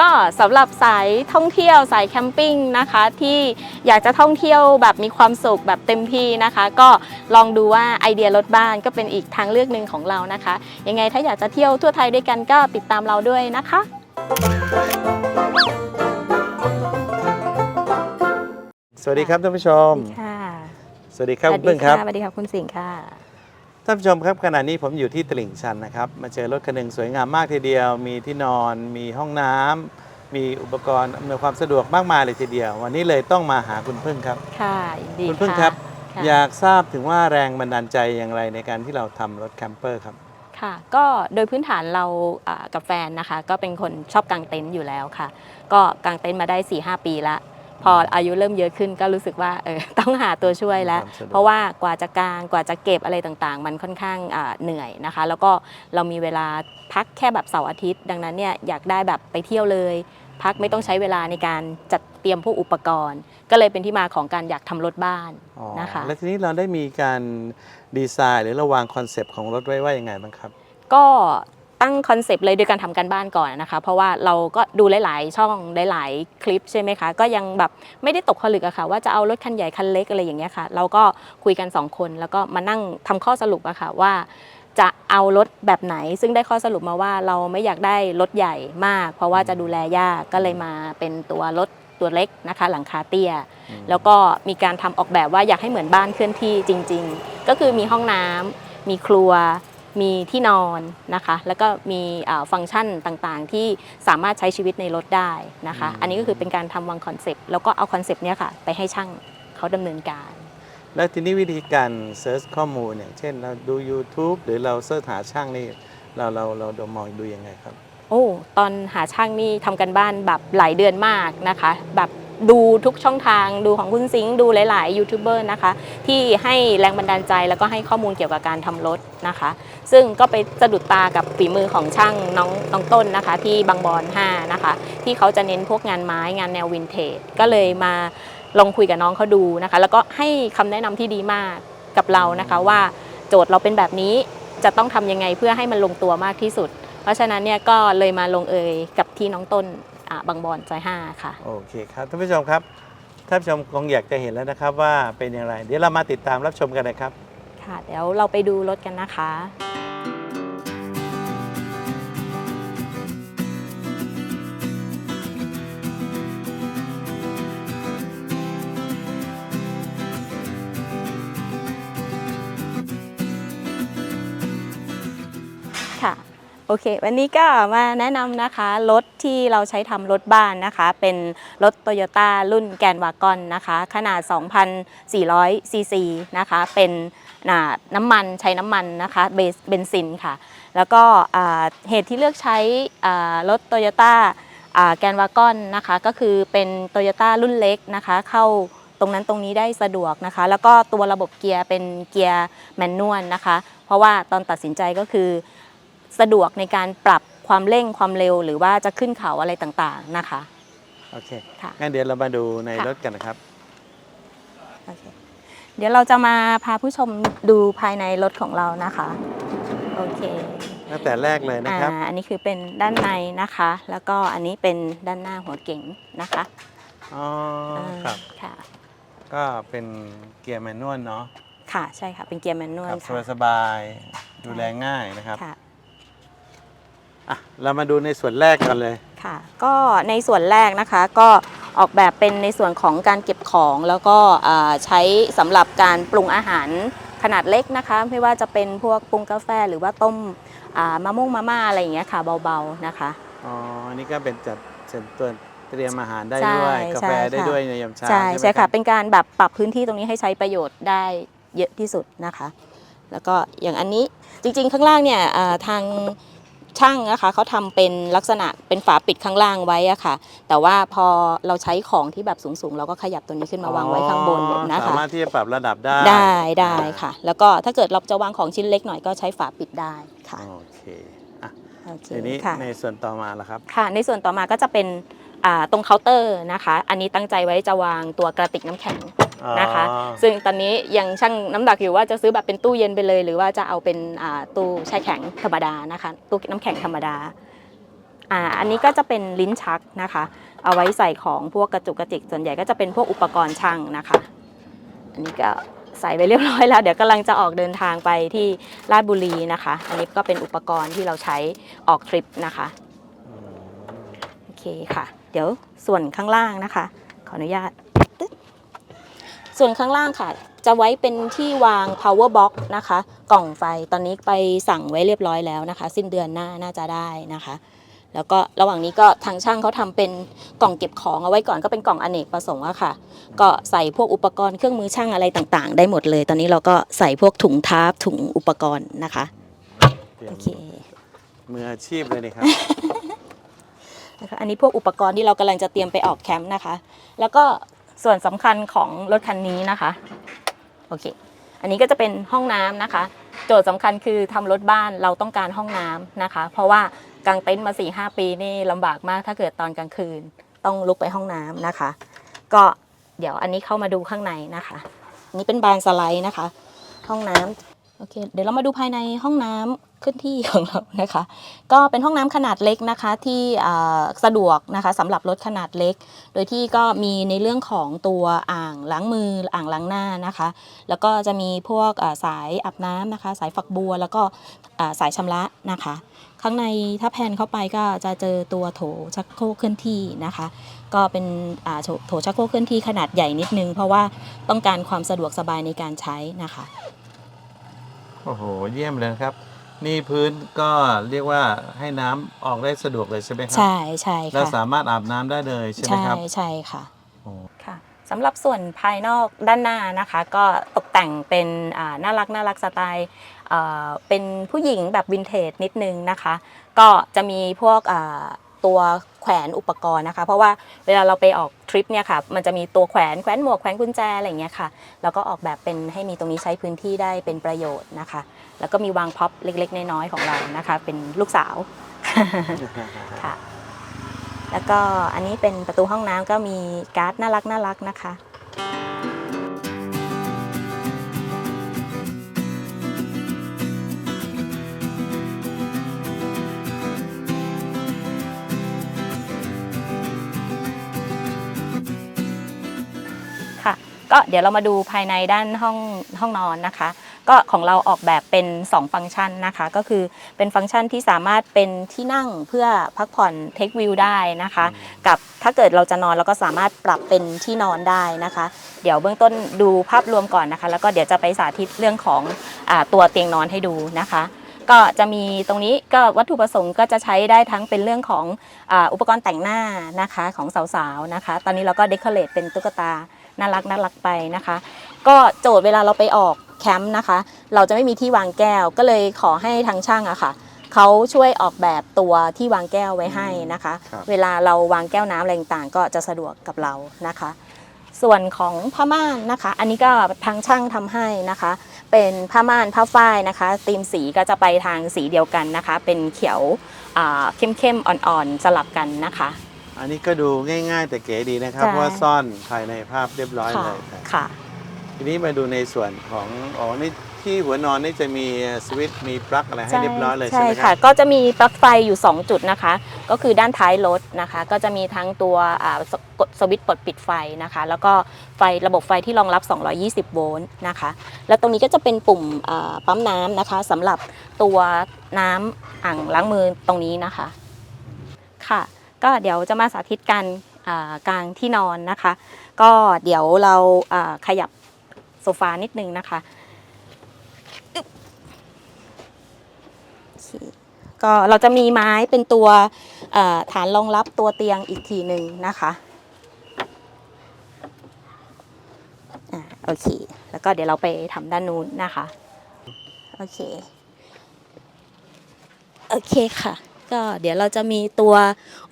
ก็สำหรับสายท่องเที่ยวสายแคมปิ้งนะคะที่อยากจะท่องเที่ยวแบบมีความสุขแบบเต็มที่นะคะ ก็ลองดูว่าไอเดียรถบ้านก็เป็นอีกทางเลือกหนึ่งของเรานะคะ ยังไงถ้าอยากจะเที่ยวทั่วไทยด้วยกันก็ติดตามเราด้วยนะคะ สวัสดีครับท่านผู้ชม ค่ะ สวัสดีครับคุณเพิ่งครับ สวัสดีค่ะคุณสิงห์ค่ะ ท่านผู้ชมครับขณะนี้ผมอยู่ที่ตลิ่งชันนะครับ มาเจอรถคันหนึงสวยงามมากทีเดียว มีที่นอน มีห้องน้ำมีอุปกรณ์อำนวยความสะดวกมากมายเลยทีเดียว วันนี้เลยต้องมาหาคุณพึ่งครับค่ะยินดีคุณพึ่งะครับค่ะอยากทราบถึงว่าแรงบันดาลใจอย่างไรในการที่เราทำรถแคมเปอร์ครับ ค่ะ ก็โดยพื้นฐานเราอ่ากับแฟนนะคะ ก็เป็นคนชอบกางเต็นท์อยู่แล้วค่ะ ก็กางเต็นท์มาได้4-5หปีละ พออายุเริ่มเยอะขึ้นก็รู้สึกว่าเออต้องหาตัวช่วยแล้วความสะดวกเพราะว่ากว่าจะกางกว่าจะเก็บอะไรต่างๆ มันค่อนข้างอ่าเหนื่อยนะคะ แล้วก็เรามีเวลาพักแค่แบบเสาร์อาทิตย์ ดังนั้นเนี่ยอยากได้แบบไปเที่ยวเลย พักไม่ต้องใช้เวลาในการจัดเตรียมพวกอุปกรณ์ ก็เลยเป็นที่มาของการอยากทำรถบ้านอ๋อนะคะแล้วทีนี้เราได้มีการดีไซน์ หรือระวางคอนเซปต์ของรถไว้ว่ายังไงบ้างครับก็ ตั้งคอนเซปต์เลยโดยการทำการบ้านก่อนนะคะเพราะว่าเราก็ดูหลาย ๆ ช่องหลาย ๆ คลิปใช่ไหมคะก็ยังแบบไม่ได้ตกผลึกอะค่ะว่าจะเอารถคันใหญ่คันเล็กอะไรอย่างเงี้ยค่ะ เราก็คุยกัน 2 คน แล้วก็มานั่งทำข้อสรุปอะค่ะว่า จะเอารถแบบไหน ซึ่งได้ข้อสรุปมาว่าเราไม่อยากได้รถใหญ่มาก เพราะว่าจะดูแลยากก็เลยมาเป็นตัวรถตัวเล็กนะคะ หลังคาเตี้ย แล้วก็มีการทำออกแบบว่าอยากให้เหมือนบ้านเคลื่อนที่จริง ๆ ก็คือมีห้องน้ำมีครัว มีที่นอนนะคะ แล้วก็มีอ่าฟังก์ชันต่างๆ ที่สามารถใช้ชีวิตในรถได้นะคะอืมอันนี้ก็คือเป็นการทำวางคอนเซปต์แล้วก็เอาคอนเซปต์เนี้ยค่ะไปให้ช่างเขาดำเนินการ แล้วทีนี้วิธีการเซิร์ชข้อมูลอย่างเช่นเราดู YouTube หรือเราเสิร์ชหาช่างนี่เราเราเราดูมองดูยังไงครับ โอ้ ตอนหาช่างนี่ทำกันบ้านแบบหลายเดือนมากนะคะ แบบ ดูทุกช่องทางดูของคุณซิงค์ดูหลาย ๆ ยูทูบเบอร์นะคะ ที่ให้แรงบันดาลใจแล้วก็ให้ข้อมูลเกี่ยวกับการทำรถนะคะ ซึ่งก็ไปสะดุดตากับฝีมือของช่างน้องน้องต้นนะคะ ที่บางบอน5นะคะ ที่เขาจะเน้นพวกงานไม้งานแนววินเทจก็เลยมาลองคุยกับน้องเขาดูนะคะ แล้วก็ให้คำแนะนำที่ดีมากกับเรานะคะว่าโจทย์เราเป็นแบบนี้จะต้องทำยังไงเพื่อให้มันลงตัวมากที่สุด เพราะฉะนั้นเนี่ยก็เลยมาลงเอยกับที่น้องต้น บางบอนซอย5ค่ะ โอเคครับท่านผู้ชมครับท่านผู้ชมคงอยากจะเห็นแล้วนะครับว่าเป็นอย่างไร เดี๋ยวเรามาติดตามรับชมกันนะครับ ค่ะ เดี๋ยวเราไปดูรถกันนะคะค่ะ โอเค วันนี้ก็มาแนะนำนะคะรถที่เราใช้ทำรถบ้านนะคะ เป็นรถโตโยต้ารุ่นแกนวากอนนะคะ ขนาด 2,400ซีซีนะคะ เป็นน้ำมันใช้น้ำมันนะคะเบนซินค่ะ แล้วก็เหตุที่เลือกใช้รถโตโยต้าแกนวากอนนะคะ ก็คือเป็นโตโยต้ารุ่นเล็กนะคะ เข้าตรงนั้นตรงนี้ได้สะดวกนะคะ แล้วก็ตัวระบบเกียร์เป็นเกียร์แมนนวลนะคะ เพราะว่าตอนตัดสินใจก็คือ สะดวกในการปรับความเร่งความเร็ว หรือว่าจะขึ้นเขาอะไรต่างๆนะคะโอเคค่ะ งั้นเดี๋ยวเรามาดูในค่ะ รถกันนะครับ โอเคเดี๋ยวเราจะมาพาผู้ชมดูภายในรถของเรานะคะโอเคตั้งแต่แรกเลยนะครับ อ่าอันนี้คือเป็นด้านในนะคะ แล้วก็อันนี้เป็นด้านหน้าหัวเก๋งนะคะอ๋ออาครับ ค่ะ ก็เป็นเกียร์แมนนวลเนาะค่ะใช่ค่ะเป็นเกียร์แมนนวลครับค่ะ สบายๆดูแลง่ายนะครับ ค่ะ อะเรามาดูในส่วนแรกกันเลย ค่ะ ก็ในส่วนแรกนะคะก็ออกแบบเป็นในส่วนของการเก็บของแล้วก็อ่าใช้สำหรับการปรุงอาหารขนาดเล็กนะคะ ไม่ว่าจะเป็นพวกปรุงกาแฟหรือว่าต้มอ่ามะม่วงมาม่าอะไรอย่างเงี้ยค่ะเบาๆนะคะ อ๋อ อันนี้ก็เป็นจัดเซ็นตัวเตรียมอาหารได้ใช่ด้วยกาแฟใช่ได้ค่ะด้วยในยามเช้าใช่ไหมใช่รัค่ะบเป็นการแบบปรับพื้นที่ตรงนี้ให้ใช้ประโยชน์ได้เยอะที่สุดนะคะ แล้วก็อย่างอันนี้จริงๆข้างล่างเนี่ยอ่าทาง ช่างนะคะเขาทำเป็นลักษณะเป็นฝาปิดข้างล่างไว้อะค่ะ แต่ว่าพอเราใช้ของที่แบบสูงๆ เราก็ขยับตัวนี้ขึ้นมาวางไว้ข้างบนอ๋อนะสาคะมารถที่จะปรับระดับได้ได้ได้ค่ะ แล้วก็ถ้าเกิดเราจะวางของชิ้นเล็กหน่อยก็ใช้ฝาปิดได้ค่ะโอเคอะโอเคทีนี้ค่ะในส่วนต่อมาละครับค่ะ ในส่วนต่อมาก็จะเป็นอ่าตรงเคาน์เตอร์นะคะ อันนี้ตั้งใจไว้จะวางตัวกระติกน้ำแข็ง นะคะอ๋อซึ่งตอนนี้ยังชั่งน้ำหนักอยู่ว่าจะซื้อแบบเป็นตู้เย็นไปเลย หรือว่าจะเอาเป็นอ่าตู้แช่แข็งธรรมดานะคะ ตู้น้ำแข็งธรรมดาอ่าอันนี้ก็จะเป็นลิ้นชักนะคะ เอาไว้ใส่ของพวกกระจุกกระจิกส่วนใหญ่ก็จะเป็นพวกอุปกรณ์ช่างนะคะ อันนี้ก็ใส่ไปเรียบร้อยแล้ว เดี๋ยวกำลังจะออกเดินทางไปที่ราชบุรีนะคะ อันนี้ก็เป็นอุปกรณ์ที่เราใช้ออกทริปนะคะโอเคค่ะ เดี๋ยวส่วนข้างล่างนะคะ ขออนุญาตตึ๊ด ส่วนข้างล่างค่ะ จะไว้เป็นที่วาง power box นะคะ กล่องไฟตอนนี้ไปสั่งไว้เรียบร้อยแล้วนะคะ สิ้นเดือนหน้าน่าจะได้นะคะ แล้วก็ระหว่างนี้ก็ทางช่างเขาทำเป็นกล่องเก็บของเอาไว้ก่อนก็เป็นกล่องอเนกประสงค์อะค่ะ ก็ใส่พวกอุปกรณ์เครื่องมือช่างอะไรต่างๆ ได้หมดเลย ตอนนี้เราก็ใส่พวกถุงทาร์ปถุงอุปกรณ์นะคะเตรียมโอเคมืออาชีพเลยนี่ครับนะคะอันนี้พวกอุปกรณ์ที่เรากำลังจะเตรียมไปออกแคมป์นะคะ แล้วก็ ส่วนสำคัญของรถคันนี้นะคะโอเคอันนี้ก็จะเป็นห้องน้ำนะคะ โจทย์สำคัญคือทำรถบ้านเราต้องการห้องน้ำนะคะ เพราะว่ากางเต็นท์มา4ีหปีนี่ลำบากมากถ้าเกิดตอนกลางคืน ต้องลุกไปห้องน้ำนะคะ ก็เดี๋ยวอันนี้เข้ามาดูข้างในนะคะ นี่เป็นบานสไลด์นะคะ ห้องน้ำ โอเค เดี๋ยวเรามาดูภายในห้องน้ำขึ้นที่ของเรานะคะ ก็เป็นห้องน้ำขนาดเล็กนะคะที่สะดวกนะคะสำหรับรถขนาดเล็ก โดยที่ก็มีในเรื่องของตัวอ่างล้างมืออ่างล้างหน้านะคะ แล้วก็จะมีพวกสายอาบน้ำนะคะ สายฝักบัว แล้วก็สายชำระนะคะ ข้างในถ้าแพนเข้าไปก็จะเจอตัวโถชักโครกเคลื่อนที่นะคะ ก็เป็นโถโถชักโครกเคลื่อนที่ขนาดใหญ่นิดนึง เพราะว่าต้องการความสะดวกสบายในการใช้นะคะ โอ้โห เยี่ยมเลยนะครับ นี่พื้นก็เรียกว่าให้น้ำออกได้สะดวกเลยใช่ไหมครัใช่ใช่แล้วค่ะสามารถอาบน้ำได้เลยใช่ไหมใช่ครับใช่ค่ะ โอ้ ค่ะสำหรับส่วนภายนอกด้านหน้านะคะ ก็ตกแต่งเป็นอ่าน่ารักน่ารักสไตล์อ่าเป็นผู้หญิงแบบวินเทจนิดนึงนะคะ ก็จะมีพวกอ่า ตัวแขวนอุปกรณ์นะคะ เพราะว่าเวลาเราไปออกทริปเนี่ยค่ะมันจะมีตัวแขวนแขวนหมวกแขวนกุญแจอะไรอย่างเงี้ยค่ะแล้วก็ออกแบบเป็นให้มีตรงนี้ใช้พื้นที่ได้เป็นประโยชน์นะคะ แล้วก็มีวางพ็อปเล็กๆ น้อยๆของเรานะคะ เป็นลูกสาวค่ะแล้วก็อันนี้เป็นประตูห้องน้ำก็มีการ์ดน่ารักน่ารักนะคะ ก็เดี๋ยวเรามาดูภายในด้านห้องห้องนอนนะคะ ก็ของเราออกแบบเป็น 2 ฟังก์ชันนะคะ ก็คือเป็นฟังก์ชันที่สามารถเป็นที่นั่งเพื่อพักผ่อนเทควิวได้นะคะ กับถ้าเกิดเราจะนอนเราก็สามารถปรับเป็นที่นอนได้นะคะ เดี๋ยวเบื้องต้นดูภาพรวมก่อนนะคะ แล้วก็เดี๋ยวจะไปสาธิตเรื่องของอตัวเตียงนอนให้ดูนะคะก็จะมีตรงนี้ก็วัตถุประสงค์ก็จะใช้ได้ทั้งเป็นเรื่องของอ,อุปกรณ์แต่งหน้านะคะของสาวๆนะคะ ตอนนี้เราก็เดคอเรทเป็นตุ๊กตา น่ารักน่ารักไปนะคะ ก็โจทย์เวลาเราไปออกแคมป์นะคะ เราจะไม่มีที่วางแก้ว ก็เลยขอให้ทางช่างอะค่ะเขาช่วยออกแบบตัวที่วางแก้วไว้ให้นะคะครับเวลาเราวางแก้วน้ำอะไรต่างๆก็จะสะดวกกับเรานะคะ ส่วนของผ้าม่านนะคะ อันนี้ก็ทางช่างทำให้นะคะ เป็นผ้าม่านผ้าฝ้ายนะคะธีมสีก็จะไปทางสีเดียวกันนะคะ เป็นเขียวเข้มเข้มๆอ่อนๆสลับกันนะคะ อันนี้ก็ดูง่าย ๆ แต่เก๋ดีนะครับ ใช่ เพราะว่าซ่อนภายในภาพเรียบร้อยค่ะเลยครับค่ะ ทีนี้มาดูในส่วนของอ๋อนี่ที่หัวนอนนี่จะมีสวิตช์มีปลั๊กอะไรให้เรียบร้อยเลยใช่ไหมคค่ะ รับ ก็จะมีปลั๊กไฟอยู่ 2 จุดนะคะ ก็คือด้านท้ายรถนะคะ ก็จะมีทั้งตัวอ่าสกดสวิตช์ปลดปิดไฟนะคะ แล้วก็ไฟระบบไฟที่รองรับ 220 โวลต์นะคะ แล้วตรงนี้ก็จะเป็นปุ่มอ่าปั๊มน้ำนะคะสำหรับตัวน้ำอ่างล้างมือตรงนี้นะคะ ค่ะ ก็เดี๋ยวจะมาสาธิตการอ่ากางที่นอนนะคะ ก็เดี๋ยวเราขยับโซฟานิดนึงนะคะโอเคก็เราจะมีไม้เป็นตัวฐานรองรับตัวเตียงอีกทีหนึ่งนะคะอ่าโอเค แล้วก็เดี๋ยวเราไปทำด้านนู้นนะคะ โอเค โอเคค่ะ ก็เดี๋ยวเราจะมีตัว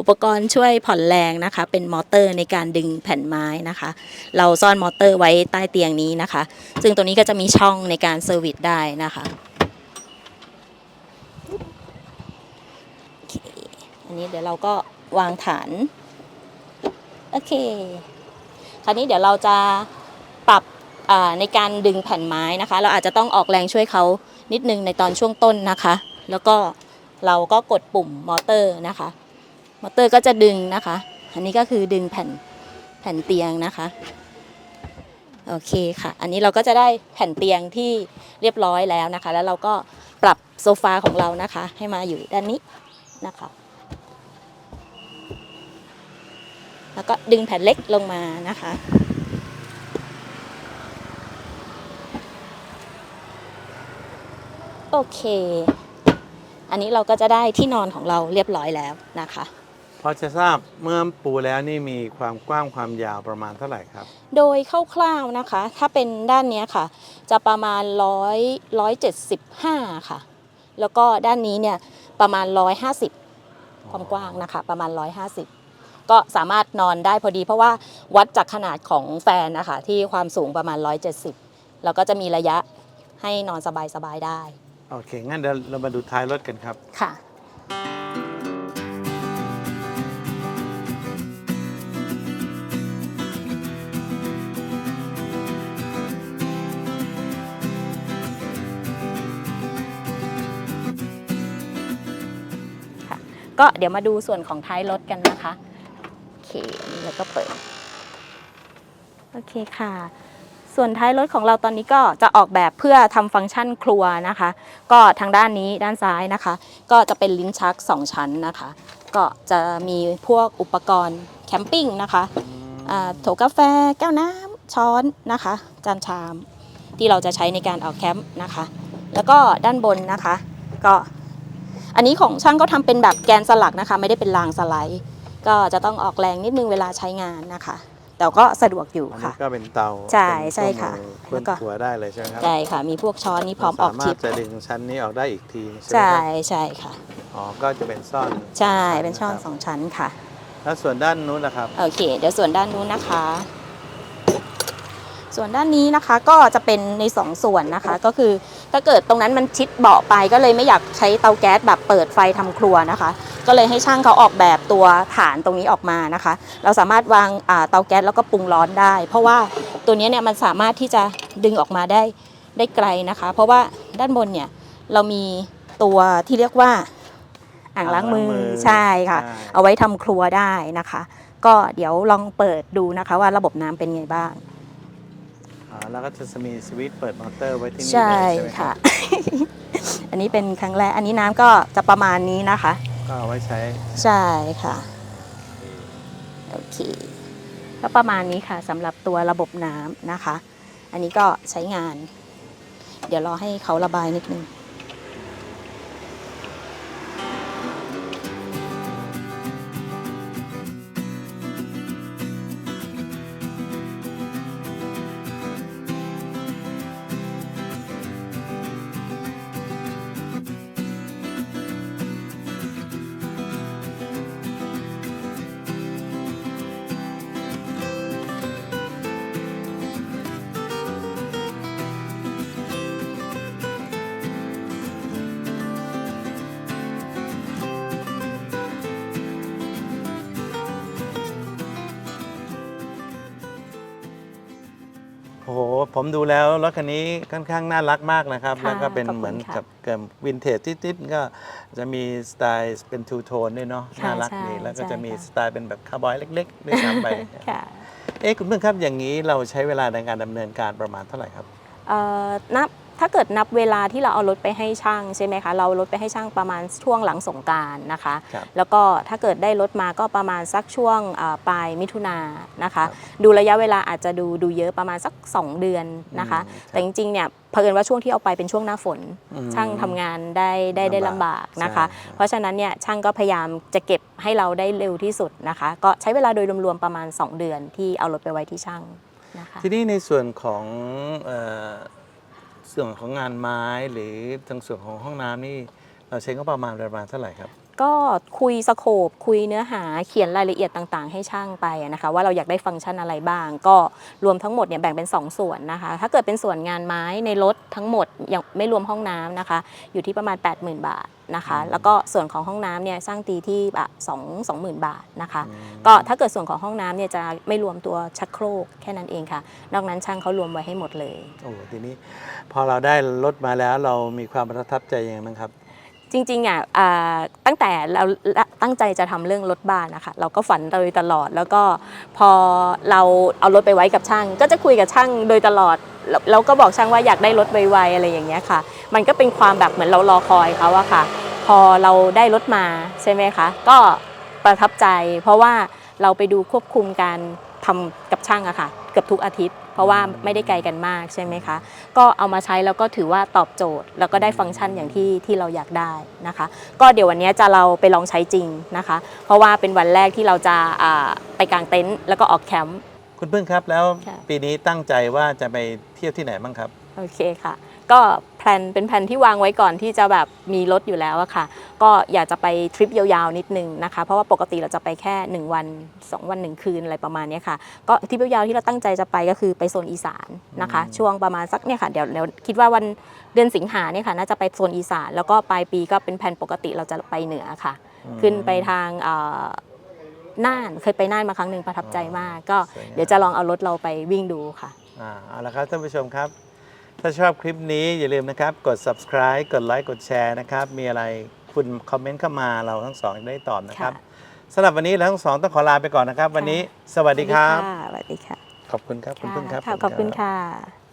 อุปกรณ์ช่วยผ่อนแรงนะคะ เป็นมอเตอร์ในการดึงแผ่นไม้นะคะ เราซ่อนมอเตอร์ไว้ใต้เตียงนี้นะคะ ซึ่งตัวนี้ก็จะมีช่องในการเซอร์วิสได้นะคะอันนี้เดี๋ยวเราก็วางฐานโอเคคราวนี้เดี๋ยวเราจะปรับในการดึงแผ่นไม้นะคะ เราอาจจะต้องออกแรงช่วยเขานิดนึงในตอนช่วงต้นนะคะ แล้วก็ เราก็กดปุ่มมอเตอร์นะคะ มอเตอร์ก็จะดึงนะคะ อันนี้ก็คือดึงแผ่นแผ่นเตียงนะคะโอเคค่ะ อันนี้เราก็จะได้แผ่นเตียงที่เรียบร้อยแล้วนะคะ แล้วเราก็ปรับโซฟาของเรานะคะ ให้มาอยู่ด้านนี้นะคะ แล้วก็ดึงแผ่นเล็กลงมานะคะ โอเค อันนี้เราก็จะได้ที่นอนของเราเรียบร้อยแล้วนะคะพอจะทราบเมื่อปูแล้วนี่มีความกว้างความยาวประมาณเท่าไหร่ครับ โดยคร่าวๆนะคะ ถ้าเป็นด้านเนี้ยค่ะ จะประมาณร้อยร้อยเจ็ดสิบห้าค่ะ แล้วก็ด้านนี้เนี่ยประมาณร้อยห้าสิบความกว้างนะคะ ประมาณร้อยห้าสิบก็สามารถนอนได้พอดี เพราะว่าวัดจากขนาดของแฟนนะคะที่ความสูงประมาณ170แล้วก็จะมีระยะให้นอนสบายๆได้ โอเค งั้นเดี๋ยวเรามาดูท้ายรถกันครับ ค่ะ ก็เดี๋ยวมาดูส่วนของท้ายรถกันนะคะ โอเคอันนี้เราก็เปิด โอเคค่ะ ส่วนท้ายรถของเราตอนนี้ก็จะออกแบบเพื่อทำฟังก์ชันครัวนะคะ ก็ทางด้านนี้ด้านซ้ายนะคะ ก็จะเป็นลิ้นชัก 2 ชั้นนะคะ ก็จะมีพวกอุปกรณ์แคมปิ้งนะคะอ่าโถกาแฟ แก้วน้ำช้อนนะคะ จานชามที่เราจะใช้ในการออกแคมป์นะคะ แล้วก็ด้านบนนะคะ ก็อันนี้ของช่างก็ทำเป็นแบบแกนสลักนะคะ ไม่ได้เป็นรางสไลด์ ก็จะต้องออกแรงนิดนึงเวลาใช้งานนะคะ แต่ก็สะดวกอยู่อันนี้ค่ะก็เป็นเตาใช่เป็นใช่ค่ะเครื่องมือเครื่องครัวได้เลยใช่ไหมครับใช่ค่ะ มีพวกช้อนนี่พร้อมออกสามาทิรปถจะดึงชั้นนี้ออกได้อีกทีใช่ไหมใช่ครับใช่ค่ะ อ๋อก็จะเป็นซ่อนใช่เป็นช่องครับสองชั้นค่ะ แล้วส่วนด้านนู้นนะครับ โอเค เดี๋ยวส่วนด้านนู้นนะคะ ส่วนด้านนี้นะคะก็จะเป็นในสองส่วนนะคะ ก็คือถ้าเกิดตรงนั้นมันชิดเบาะไปก็เลยไม่อยากใช้เตาแก๊สแบบเปิดไฟทำครัวนะคะ ก็เลยให้ช่างเขาออกแบบตัวฐานตรงนี้ออกมานะคะ เราสามารถวางอ่าเตาแก๊สแล้วก็ปรุงร้อนได้ เพราะว่าตัวนี้เนี่ยมันสามารถที่จะดึงออกมาได้ได้ไกลนะคะ เพราะว่าด้านบนเนี่ยเรามีตัวที่เรียกว่าอ่างล้างมืออ่างล้างมือใช่ค่ะใช่เอาไว้ทำครัวได้นะคะ ก็เดี๋ยวลองเปิดดูนะคะว่าระบบน้ำเป็นไงบ้างอ๋อแล้วก็จะมีสวิตช์เปิดมอเตอร์ไว้ที่นี่ใช่เลยใช่ไหมรับค่ะ อันนี้เป็นครั้งแรก อันนี้น้ำก็จะประมาณนี้นะคะ ก็เอาไว้ใช้ใช่ค่ะโอเคก็ประมาณนี้ค่ะสำหรับตัวระบบน้ำนะคะ อันนี้ก็ใช้งาน เดี๋ยวรอให้เขาระบายนิดนึง โอ้โห ผมดูแล้วรถคันนี้ค่อนข้างน่ารักมากนะครับ ค่ะแล้วก็เป็นขอบคุณเหมือนค่ะกับเกิมวินเทจนิดๆก็จะมีสไตล์เป็นทูโทนด้วยเนาะค่ะน่ารักใช่ดีแล้วก็ใช่จะมีค่ะ สไตล์เป็นแบบคาร์บอยเล็กๆด้วยซ้ำไป ค่ะเอ๊ะคุณเพื่อนครับอย่างนี้เราใช้เวลาในการดำเนินการประมาณเท่าไหร่ครับ เอ่อนับ ถ้าเกิดนับเวลาที่เราเอารถไปให้ช่างใช่ไหมคะ เราเอารถไปให้ช่างประมาณช่วงหลังสงกรารนะคะ ครับแล้วก็ถ้าเกิดได้รถมาก็ประมาณสักช่วงอ่าปลายมิถุนายนนะคะครับดูระยะเวลาอาจจะดูดูเยอะประมาณสัก 2 เดือนนะคะ อืมครับ แต่จริงๆเนี่ยเผอิญว่าช่วงที่เอาไปเป็นช่วงหน้าฝน อืม ช่างทำงานได้ได้ได้ลำบากนะคะ ใช่ เพราะฉะนั้นเนี่ยช่างก็พยายามจะเก็บให้เราได้เร็วที่สุดนะคะ ก็ใช้เวลาโดยรวมๆประมาณ 2 เดือนที่เอารถไปไว้ที่ช่างนะคะ ทีนี้ในส่วนของเอ่อ ส่วนของงานไม้หรือทางส่วนของห้องน้ำนี่เราใช้งบประมาณประมาณเท่าไหร่ครับ ก็คุยสโคปคุยเนื้อหาเขียนรายละเอียดต่างๆ ให้ช่างไปอะนะคะ ว่าเราอยากได้ฟังก์ชันอะไรบ้าง ก็รวมทั้งหมดเนี่ยแบ่งเป็น 2 ส่วนนะคะ ถ้าเกิดเป็นส่วนงานไม้ในรถทั้งหมดยังไม่รวมห้องน้ำนะคะ อยู่ที่ประมาณ 80,000 บาทนะคะอืมแล้วก็ส่วนของห้องน้ำเนี่ยสร้างตีที่แบบสองสองหมื่นบาทนะคะอืมก็ถ้าเกิดส่วนของห้องน้ำเนี่ยจะไม่รวมตัวชักโครกแค่นั้นเองค่ะ นอกนั้นช่างเขารวมไว้ให้หมดเลย โอ้ทีนี้พอเราได้รถมาแล้วเรามีความประทับใจยังไงบ้างครับ จริงๆอะตั้งแต่เราตั้งใจจะทำเรื่องรถบ้านนะคะเราก็ฝันโดยตลอดแล้วก็พอเราเอารถไปไว้กับช่าง ก็จะคุยกับช่างโดยตลอดแล้วแล้วก็บอกช่างว่าอยากได้รถไวๆอะไรอย่างเงี้ยค่ะ มันก็เป็นความแบบเหมือนเรารอคอยเขาอะค่ะ พอเราได้รถมาใช่ไหมคะก็ประทับใจ เพราะว่าเราไปดูควบคุมการทำกับช่างอะค่ะ เกือบทุกอาทิตย์ เพราะว่าไม่ได้ไกลกันมากใช่ไหมคะ ก็เอามาใช้แล้วก็ถือว่าตอบโจทย์ แล้วก็ได้ฟังก์ชันอย่างที่ที่เราอยากได้นะคะ ก็เดี๋ยววันนี้จะเราไปลองใช้จริงนะคะ เพราะว่าเป็นวันแรกที่เราจะอ่าไปกางเต็นท์แล้วก็ออกแคมป์คุณพึ่งครับแล้วค่ะปีนี้ตั้งใจว่าจะไปเที่ยวที่ไหนบ้างครับโอเคค่ะ ก็แพลนเป็นแผนที่วางไว้ก่อนที่จะแบบมีรถอยู่แล้วอะค่ะ ก็อยากจะไปทริปยาวๆนิดนึงนะคะ เพราะว่าปกติเราจะไปแค่ 1 วัน 2 วัน 1 คืนอะไรประมาณเนี้ยค่ะ ก็ทริปยาวๆที่เราตั้งใจจะไปก็คือไปโซนอีสานนะคะอืมช่วงประมาณสักเนี่ยค่ะเดี๋ยวเดี๋ยวคิดว่าวันเดือนสิงหาเนี่ยค่ะน่าจะไปโซนอีสาน แล้วก็ปลายปีก็เป็นแผนปกติเราจะไปเหนือค่ะ ขึ้นไปทางเอ่อน่านเคยไปน่านมาครั้งหนึ่งประทับใจมาก ก็สวยงามเดี๋ยวจะลองเอารถเราไปวิ่งดูค่ะอ่าเอาละครับท่านผู้ชมครับ ถ้าชอบคลิปนี้อย่าลืมนะครับ กด subscribe กดไลค์กดแชร์นะครับ มีอะไร คุณคอมเมนต์เข้ามาเราทั้งสองได้ตอบนะครับค่ะสำหรับวันนี้เราทั้งสองต้องขอลาไปก่อนนะครับ วันนี้สวัสดีครับสวัสดีค่ะ ขอบคุณครับคุณพึ่งครับค่ะขอบคุณค่ะ